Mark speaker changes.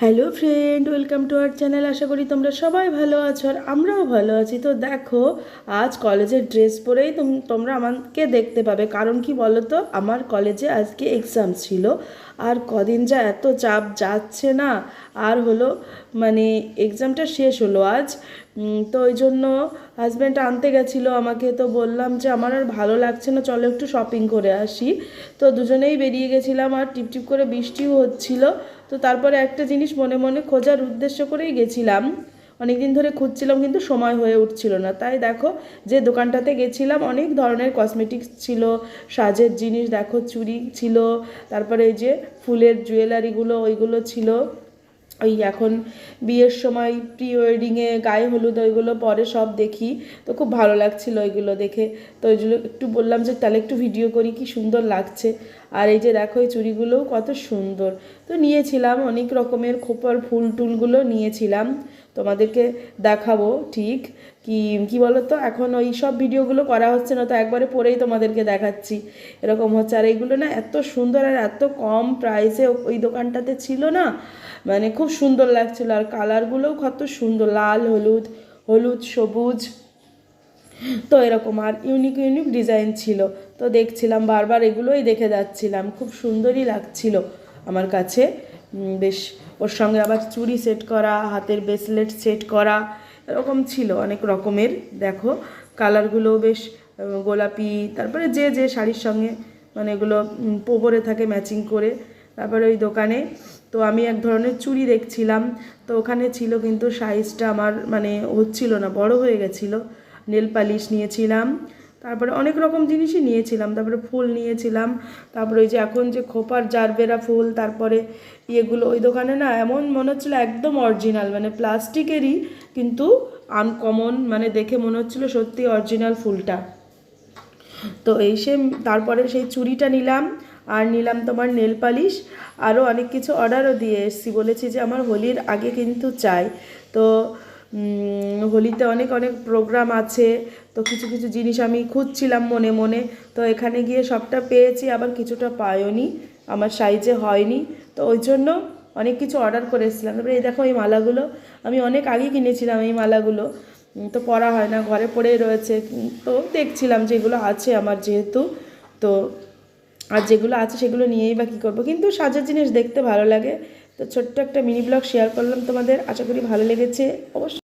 Speaker 1: Hello friend welcome to our channel আশা করি তোমরা সবাই ভালো আছো আর আমরাও ভালো আছি। তো দেখো, আজ কলেজের ড্রেস পরেই তোম- তোমরা আমাকে দেখতে পাবে। কারণ কি বলো তো আমার কলেজে আজকে এক্সাম ছিল। আর কদিন যা এত চাপ যাচ্ছে না। আর হলো মানে এক্সামটা শেষ হলো আজ। তো ওই জন্য হাজব্যান্ড আনতে গেছিল আমাকে, তো বললাম যে আমার আর ভালো লাগছে না, চলো একটু শপিং করে আসি। তো দুজনেই বেরিয়ে গেছিলাম আর টিপটিপ করে বৃষ্টিও হচ্ছিল। তো তারপরে একটা জিনিস মনে মনে খোঁজার উদ্দেশ্য করেই গেছিলাম। অনেকদিন ধরে খুঁজছিলাম, কিন্তু সময় হয়ে উঠছিল না। তাই দেখো, যে দোকানটাতে গেছিলাম, অনেক ধরনের কসমেটিক্স ছিল, সাজের জিনিস, দেখো, চুড়ি ছিল, তারপরে এই যে ফুলের জুয়েলারিগুলো ওইগুলো ছিল। ওই এখন বিয়ের সময় প্রি ওয়েডিংয়ে গায়ে হলুদ ওইগুলো পরে সব দেখি। তো খুব ভালো লাগছিল ওইগুলো দেখে। তো ওইগুলো একটু বললাম যে, তাহলে একটু ভিডিও করি, কি সুন্দর লাগছে। আর এই যে দেখো, এই চুড়িগুলোও কত সুন্দর। তো নিয়েছিলাম অনেক রকমের খোপার ফুল টুলগুলো নিয়েছিলাম। তোমাদেরকে দেখাবো ঠিক। কি কি বলো তো এখন ওই সব ভিডিওগুলো করা হচ্ছে না, তো একবারে পরেই তোমাদেরকে দেখাচ্ছি। এরকম হচ্ছে। আর এইগুলো না এত সুন্দর আর এত কম প্রাইসে ওই দোকানটাতে ছিল না মানে খুব সুন্দর লাগছিল। আর কালারগুলোও কত সুন্দর, লাল, হলুদ হলুদ, সবুজ। তো এরকম আর ইউনিক ইউনিক ডিজাইন ছিল। তো দেখছিলাম, বারবার এগুলোই দেখে যাচ্ছিলাম। খুব সুন্দরই লাগছিল আমার কাছে। বেশ, ওর সঙ্গে আবার চুড়ি সেট করা, হাতের ব্রেসলেট সেট করা। এরকম ছিল, অনেক রকমের। দেখো কালারগুলো বেশ গোলাপি, তারপরে যে যে শাড়ির সঙ্গে মানে এগুলো পরে থাকে ম্যাচিং করে। তারপরে ওই দোকানে, তো আমি এক ধরনের চুড়ি দেখছিলাম। তো ওখানে ছিল কিন্তু সাইজটা আমার মানে হচ্ছিল না, বড় হয়ে গেছিল। নেল পালিশ নিয়েছিলাম। তারপরে অনেক রকম জিনিসই নিয়েছিলাম। তারপরে ফুল নিয়েছিলাম। তারপরে ওই যে এখন যে খোপার জারবেরা ফুল, তারপরে ইয়েগুলো, ওই দোকানে না এমন মনে হচ্ছিল একদম অরিজিনাল মানে প্লাস্টিকেরই কিন্তু আনকমন মানে দেখে মনে হচ্ছিল সত্যি অরিজিনাল ফুলটা। তো এই সে, তারপরে সেই চুড়িটা নিলাম, আর নিলাম তোমার নেল পালিশ আরও অনেক কিছু অর্ডারও দিয়ে এসেছি। বলেছি যে আমার হোলির আগে কিন্তু চাই। তো হোলিতে অনেক অনেক প্রোগ্রাম আছে। তো কিছু কিছু জিনিস আমি খুঁজছিলাম মনে মনে। তো এখানে গিয়ে সবটা পেয়েছি, আবার কিছুটা পাইওনি। আমার সাইজে হয়নি। তো ওই জন্য অনেক কিছু অর্ডার করে এসেছিলাম তারপরে এই দেখো এই মালাগুলো। আমি অনেক আগে কিনেছিলাম এই মালাগুলো। তো পরা হয় না, ঘরে পড়েই রয়েছে। তো দেখছিলাম যে এগুলো আছে আমার যেহেতু। তো আর যেগুলো আছে সেগুলো নিয়েই বা কী করব। কিন্তু সাজার জিনিস দেখতে ভালো লাগে। তো ছোট্ট একটা মিনি ব্লগ শেয়ার করলাম তোমাদের। আশা করি ভালো লেগেছে। অবশ্যই